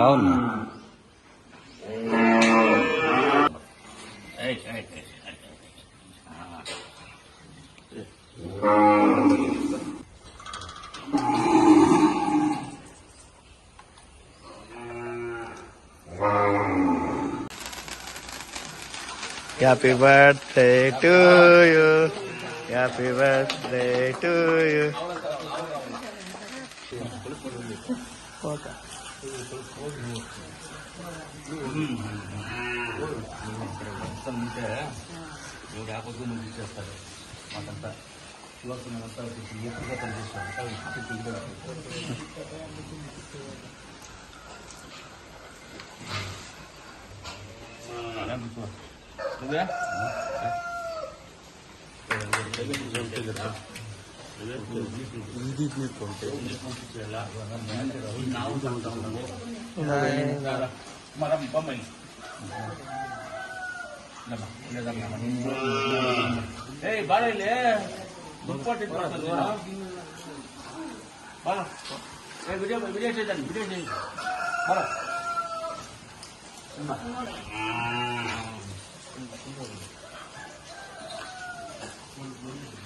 tahun ya. Happy birthday to you. Happy birthday to you. To you ఉంటే ఇవి లేకపోతే నువ్వు తీసేస్తాడు మాకంతా యువకులంతా ఎక్కువగా పనిచేస్తాడు నువ్వే మనం బొమ్మని ಏಯ್ ಬಾಳ ಇಲ್ಲಿ ಇಂಪಾರ್ಟೆಂಟ್ ಬರ್ತದೆ ಬಾಳ ಏ ವಿಡಿಯೋ ವಿಡಿಯೋ ಇದ್ದಾನೆ ವಿಡಿಯೋ ಬಾಳ ಹೋಗಿ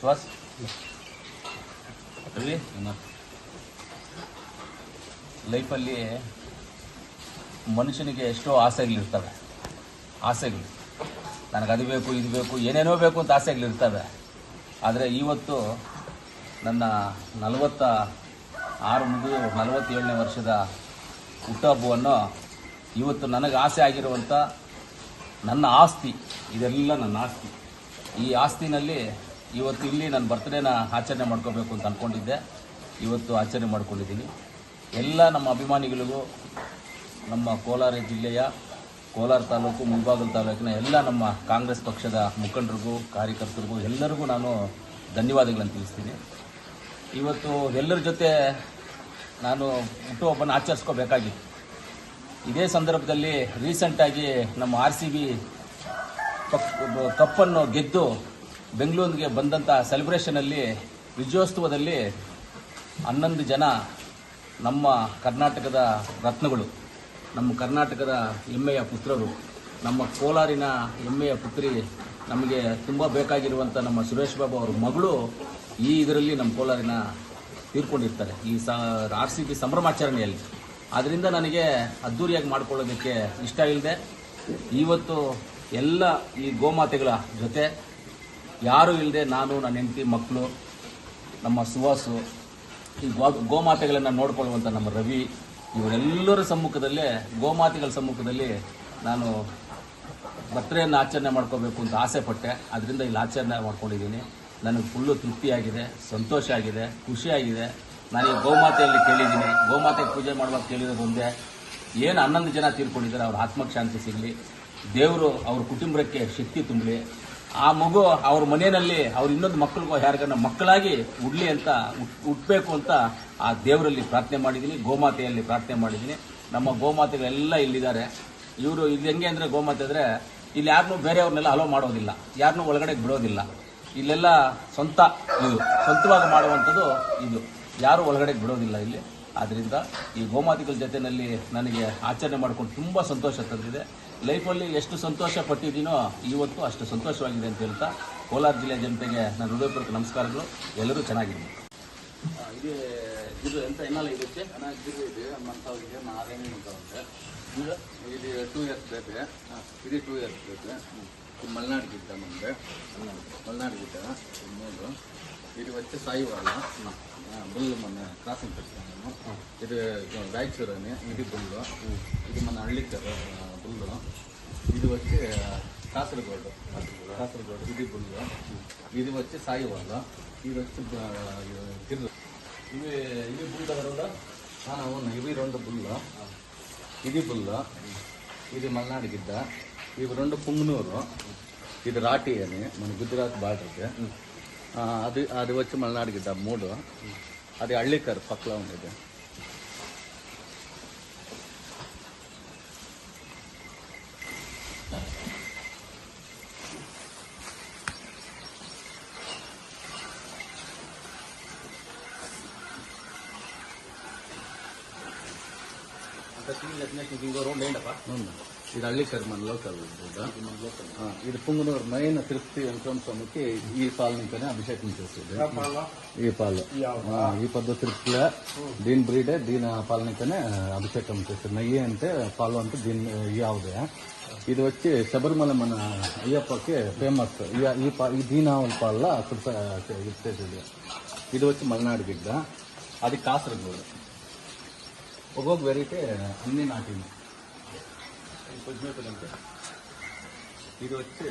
ಶ್ವಾಸ ರವಿ ಲೈಫಲ್ಲಿ ಮನುಷ್ಯನಿಗೆ ಎಷ್ಟೋ ಆಸೆಗಳಿರ್ತವೆ ಆಸೆಗಳು. ನನಗೆ ಅದು ಬೇಕು, ಇದು ಬೇಕು, ಏನೇನೋ ಬೇಕು ಅಂತ ಆಸೆಗಳಿರ್ತವೆ ಆದರೆ ಇವತ್ತು ನನ್ನ ನಲವತ್ತ ಆರು ಮುಗಿದು ನಲವತ್ತೇಳನೇ ವರ್ಷದ ಹುಟ್ಟಹಬ್ಬವನ್ನು ಇವತ್ತು ನನಗೆ ಆಸೆ ಆಗಿರುವಂಥ ನನ್ನ ಆಸ್ತಿ, ಇದೆಲ್ಲ ನನ್ನ ಆಸ್ತಿ. ಈ ಆಸ್ತಿನಲ್ಲಿ ಇವತ್ತು ಇಲ್ಲಿ ನನ್ನ ಬರ್ತ್ಡೇನ ಆಚರಣೆ ಮಾಡ್ಕೋಬೇಕು ಅಂತ ಅಂದ್ಕೊಂಡಿದ್ದೆ ಇವತ್ತು ಆಚರಣೆ ಮಾಡ್ಕೊಂಡಿದ್ದೀನಿ. ಎಲ್ಲ ನಮ್ಮ ಅಭಿಮಾನಿಗಳಿಗೂ, ನಮ್ಮ ಕೋಲಾರ ಜಿಲ್ಲೆಯ, ಕೋಲಾರ ತಾಲೂಕು ಮುಂಭಾಗಲ್ ತಾಲೂಕಿನ ಎಲ್ಲ ನಮ್ಮ ಕಾಂಗ್ರೆಸ್ ಪಕ್ಷದ ಮುಖಂಡರಿಗೂ, ಕಾರ್ಯಕರ್ತರಿಗೂ, ಎಲ್ಲರಿಗೂ ನಾನು ಧನ್ಯವಾದಗಳನ್ನು ತಿಳಿಸ್ತೀನಿ. ಇವತ್ತು ಎಲ್ಲರ ಜೊತೆ ನಾನು ಹುಟ್ಟುಹಬ್ಬನ ಆಚರಿಸ್ಕೋಬೇಕಾಗಿತ್ತು. ಇದೇ ಸಂದರ್ಭದಲ್ಲಿ ರೀಸೆಂಟಾಗಿ ನಮ್ಮ ಆರ್ ಸಿ ಬಿ ಕಪ್ಪನ್ನು ಗೆದ್ದು ಬೆಂಗಳೂರಿಗೆ ಬಂದಂಥ ಸೆಲೆಬ್ರೇಷನಲ್ಲಿ ವಿಜಯೋತ್ಸವದಲ್ಲಿ ಹನ್ನೊಂದು ಜನ ನಮ್ಮ ಕರ್ನಾಟಕದ ರತ್ನಗಳು, ನಮ್ಮ ಕರ್ನಾಟಕದ ಹೆಮ್ಮೆಯ ಪುತ್ರರು, ನಮ್ಮ ಕೋಲಾರಿನ ಹೆಮ್ಮೆಯ ಪುತ್ರಿ ನಮಗೆ ತುಂಬ ಬೇಕಾಗಿರುವಂಥ ನಮ್ಮ ಸುರೇಶ್ ಬಾಬು ಅವರ ಮಗಳು ಈ ಇದರಲ್ಲಿ ನಮ್ಮ ಕೋಲಾರಿನ ತೀರ್ಕೊಂಡಿರ್ತಾರೆ, ಈ ಸ ಆರ್ ಸಿ ಬಿ ಸಂಭ್ರಮಾಚರಣೆಯಲ್ಲಿ. ಆದ್ದರಿಂದ ನನಗೆ ಅದ್ಧೂರಿಯಾಗಿ ಮಾಡಿಕೊಳ್ಳೋದಕ್ಕೆ ಇಷ್ಟ ಇಲ್ಲದೆ ಇವತ್ತು ಎಲ್ಲ ಈ ಗೋಮಾತೆಗಳ ಜೊತೆ ಯಾರೂ ಇಲ್ಲದೆ ನಾನು, ನನ್ನ ಹೆಂಡತಿ ಮಕ್ಕಳು ನಮ್ಮ ಸುವಾಸು, ಈ ಗೋಮಾತೆಗಳನ್ನು ನೋಡ್ಕೊಳ್ಳುವಂಥ ನಮ್ಮ ರವಿ, ಇವರೆಲ್ಲರ ಸಮ್ಮುಖದಲ್ಲೇ, ಗೋಮಾತೆಗಳ ಸಮ್ಮುಖದಲ್ಲಿ ನಾನು ಭತ್ರೆಯನ್ನು ಆಚರಣೆ ಮಾಡ್ಕೋಬೇಕು ಅಂತ ಆಸೆ ಪಟ್ಟೆ. ಅದರಿಂದ ಇಲ್ಲಿ ಆಚರಣೆ ಮಾಡ್ಕೊಂಡಿದ್ದೀನಿ. ನನಗೆ ಫುಲ್ಲು ತೃಪ್ತಿಯಾಗಿದೆ ಸಂತೋಷ ಆಗಿದೆ ಖುಷಿಯಾಗಿದೆ ನಾನು ಈ ಗೋಮಾತೆಯಲ್ಲಿ ಕೇಳಿದ್ದೀನಿ. ಗೋಮಾತೆಗೆ ಪೂಜೆ ಮಾಡುವಾಗ ಕೇಳಿರೋದು ಒಂದೇ, ಏನು ಹನ್ನೊಂದು ಜನ ತೀರ್ಕೊಂಡಿದ್ದಾರೆ, ಅವ್ರ ಆತ್ಮಕ್ಕೆ ಶಾಂತಿ ಸಿಗಲಿ. ದೇವರು ಅವ್ರ ಕುಟುಂಬಕ್ಕೆ ಶಕ್ತಿ ತುಂಬಲಿ. ಆ ಮಗು ಅವ್ರ ಮನೆಯಲ್ಲಿ ಅವ್ರ ಇನ್ನೊಂದು ಮಕ್ಕಳಿಗೂ ಯಾರಿಗನ್ನ ಮಕ್ಕಳಾಗಿ ಉಡ್ಲಿ ಅಂತ ಉಟ್ಬೇಕು ಅಂತ ಆ ದೇವರಲ್ಲಿ ಪ್ರಾರ್ಥನೆ ಮಾಡಿದ್ದೀನಿ, ಗೋಮಾತೆಯಲ್ಲಿ ಪ್ರಾರ್ಥನೆ ಮಾಡಿದ್ದೀನಿ. ನಮ್ಮ ಗೋಮಾತೆಗಳೆಲ್ಲ ಇಲ್ಲಿದ್ದಾರೆ. ಇವರು ಇಲ್ಲಿ ಹೆಂಗೆ ಅಂದರೆ ಗೋಮಾತೆ ಅಂದರೆ ಇಲ್ಲಿ ಯಾರನ್ನೂ ಬೇರೆಯವ್ರನ್ನೆಲ್ಲ ಹಲೋ ಮಾಡೋದಿಲ್ಲ. ಯಾರನ್ನೂ ಒಳಗಡೆ ಬಿಡೋದಿಲ್ಲ. ಇಲ್ಲೆಲ್ಲ ಸ್ವಂತ ಇದು, ಸ್ವಂತವಾಗಿ ಮಾಡುವಂಥದ್ದು ಇದು. ಯಾರೂ ಒಳಗಡೆ ಬಿಡೋದಿಲ್ಲ ಇಲ್ಲಿ. ಆದ್ದರಿಂದ ಈ ಗೋಮಾತಿಗಳ ಜೊತೆಯಲ್ಲಿ ನನಗೆ ಆಚರಣೆ ಮಾಡ್ಕೊಂಡು ತುಂಬ ಸಂತೋಷ ತಂದಿದೆ. ಲೈಫಲ್ಲಿ ಎಷ್ಟು ಸಂತೋಷ ಪಟ್ಟಿದ್ದೀನೋ ಇವತ್ತು ಅಷ್ಟು ಸಂತೋಷವಾಗಿದೆ ಅಂತ ಹೇಳ್ತಾ ಕೋಲಾರ ಜಿಲ್ಲೆಯ ಜನತೆಗೆ ನನ್ನ ಹೃದಯಪೂರ್ವಕ ನಮಸ್ಕಾರಗಳು. ಎಲ್ಲರೂ ಚೆನ್ನಾಗಿದ್ದೀನಿ ಇದು ಇದು ಎಂತ ಏನೆಲ್ಲ ಇದಕ್ಕೆ? ಇದು ಇದೆ ಮಂತವ್ರಿಗೆ ನಾರಾಯಣಿ ಅಂತ ಉಂಟು. ಇದು ಟೂ ಇಯರ್ಸ್ ಬೇಕು ಇದು ಟೂ ಇಯರ್ಸ್ ಬೇಕು ಇದು ಮಲೆನಾಡು ಗಿಡ್ಡ ನಮಗೆ ಮಲೆನಾಡು ಗಿಡ್ಡ. ఇది వచ్చి సాయి వాళ్ళ బుల్ మన క్రాసింగ్ పెట్టాను ఇది రాయచూర్ అని ఇది బుల్లు ఇది మన అళ్ళిక్కర్ బుల్లు ఇది వచ్చి కాసరగోడు కాసరగోడు ఇది బుల్లు ఇది వచ్చి సాయి వాళ్ళ ఇది వచ్చి గిర్రు ఇవి ఇవి బుల్ దగ్గర అవును ఇవి రెండు బుల్లు ఇది బుల్లు ఇది మల్నాడు గిద్ద ఇవి రెండు పుంగునూరు ఇది రాటి అని మన గుజరాత్ బార్డర్కి అది అది వచ్చి మలనాడు గిడ్డ మూడు అది అళ్ళికర్ పక్కలో ఉండేది ತಸ್ವೀರ್ ಲಗ್ನ ಶೂಟಿಂಗ್ ರೂಮ್ ಬೇಡಪ್ಪ ಹ್ಞೂ ఇది ಹಳ್ಳಿ ಕರ್ ಲೋಕಲ್ ಇದು ಪುಂಗನೂರು ಮೈನ್ ತಿರುಪತಿ ವೆಂಕಟರಮ ఈ పాలనతోనే అభిషేకం చేసేది. ఈ పాలు. ఈ పద్ధతి తిరుపతిలో దీని బ్రీడే దీని పాలనతోనే అభిషేకం చేస్తారు నెయ్యి అంటే పాలు అంటే దీన్ని యావుదే ఇది వచ్చి శబరిమల మన అయ్యప్పకి ఫేమస్. ఈ దీని ఆవుల పాల అక్కడ ఇది వచ్చి మల్నాడు గిడ్డ. అది కాసరగోడు. ఒక్కొక్క వెరైటీ అన్ని నాటింది. ఇది వచ్చి